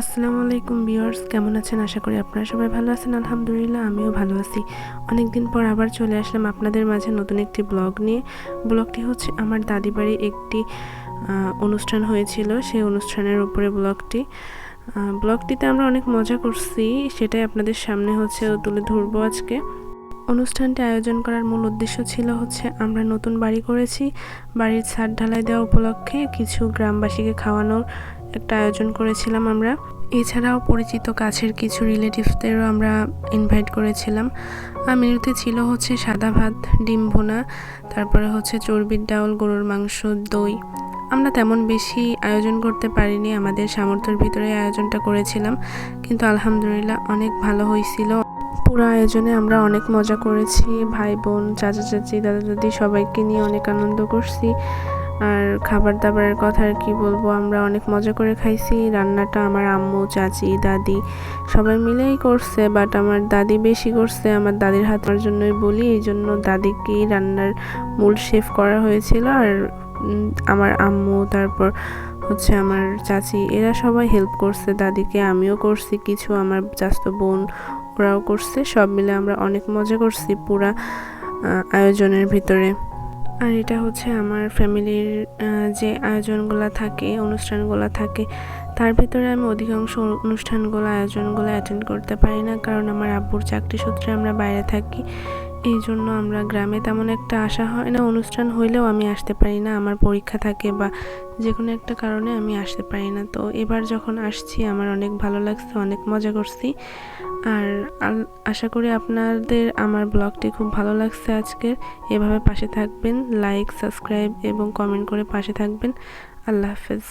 আসসালামু আলাইকুম ভিউয়ার্স, কেমন আছেন? আশা করি আপনারা সবাই ভালো আছেন। আলহামদুলিল্লাহ, আমিও ভালো আছি। অনেক দিন পর আবার চলে আসলাম আপনাদের মাঝে নতুন একটি ব্লগ নিয়ে। ব্লগটি হচ্ছে আমার দাদি বাড়ি একটি অনুষ্ঠান হয়েছিল, সেই অনুষ্ঠানের উপরে ব্লগটি। ব্লগটিতে আমরা অনেক মজা করছি, সেটাই আপনাদের সামনে হচ্ছে তুলে ধরবো আজকে। অনুষ্ঠানটি আয়োজন করার মূল উদ্দেশ্য ছিল হচ্ছে আমরা নতুন বাড়ি করেছি, বাড়ির ছাদ ঢালাই দেওয়া উপলক্ষে কিছু গ্রামবাসীকে খাওয়ানোর একটা আয়োজন করেছিলাম আমরা। এছাড়াও পরিচিত কাছের কিছু রিলেটিভসদেরও আমরা ইনভাইট করেছিলাম। আর মেনুতে ছিল হচ্ছে সাদা ভাত, ডিম ভুনা, তারপরে হচ্ছে চর্বির ডাউল, গরুর মাংস, দই। আমরা তেমন বেশি আয়োজন করতে পারিনি, আমাদের সামর্থ্যের ভিতরে আয়োজনটা করেছিলাম। কিন্তু আলহামদুলিল্লাহ অনেক ভালো হয়েছিল। পুরো আয়োজনে আমরা অনেক মজা করেছি। ভাই বোন চাচা চাচি দাদা দাদি সবাইকে নিয়ে অনেক আনন্দ করছি। আর খাবার দাবারের কথা আর কি বলব? আমরা অনেক মজা করে খাইছি। রান্নাটা আমার আম্মু, চাচি, দাদি সবাই মিলেই করছে বাট আমার দাদি বেশি করছে। আমার দাদির হাত আমার জন্যই বলি, এই জন্য দাদিকেই রান্নার মূল শেফ করা হয়েছিল। আর আমার আম্মু, তারপর হচ্ছে আমার চাচি, এরা সবাই হেল্প করছে দাদিকে, আমিও করছি কিছু, আমার চাস্তো বোন ওরাও করছে। সব মিলে আমরা অনেক মজা করছি পুরা আয়োজনের ভিতরে। আর এটা হচ্ছে আমার ফ্যামিলির যে আয়োজনগুলো থাকে, অনুষ্ঠানগুলো থাকে, তার ভিতরে আমি অধিকাংশ অনুষ্ঠানগুলো, আয়োজনগুলো অ্যাটেন্ড করতে পারি না, কারণ আমার আব্বুর চাকরি সূত্রে আমরা বাইরে থাকি। এই জন্য আমরা গ্রামে তেমন একটা আসা হয় না, অনুষ্ঠান হইলেও আমি আসতে পারি না, আমার পরীক্ষা থাকে বা যে কোনো একটা কারণে আমি আসতে পারি না। তো এবার যখন আসছি, আমার অনেক ভালো লাগছে, অনেক মজা করছি। আর আশা করি আপনাদের আমার ব্লগটি খুব ভালো লাগছে আজকের এভাবে পাশে থাকবেন, লাইক, সাবস্ক্রাইব এবং কমেন্ট করে পাশে থাকবেন। আল্লাহ হাফেজ।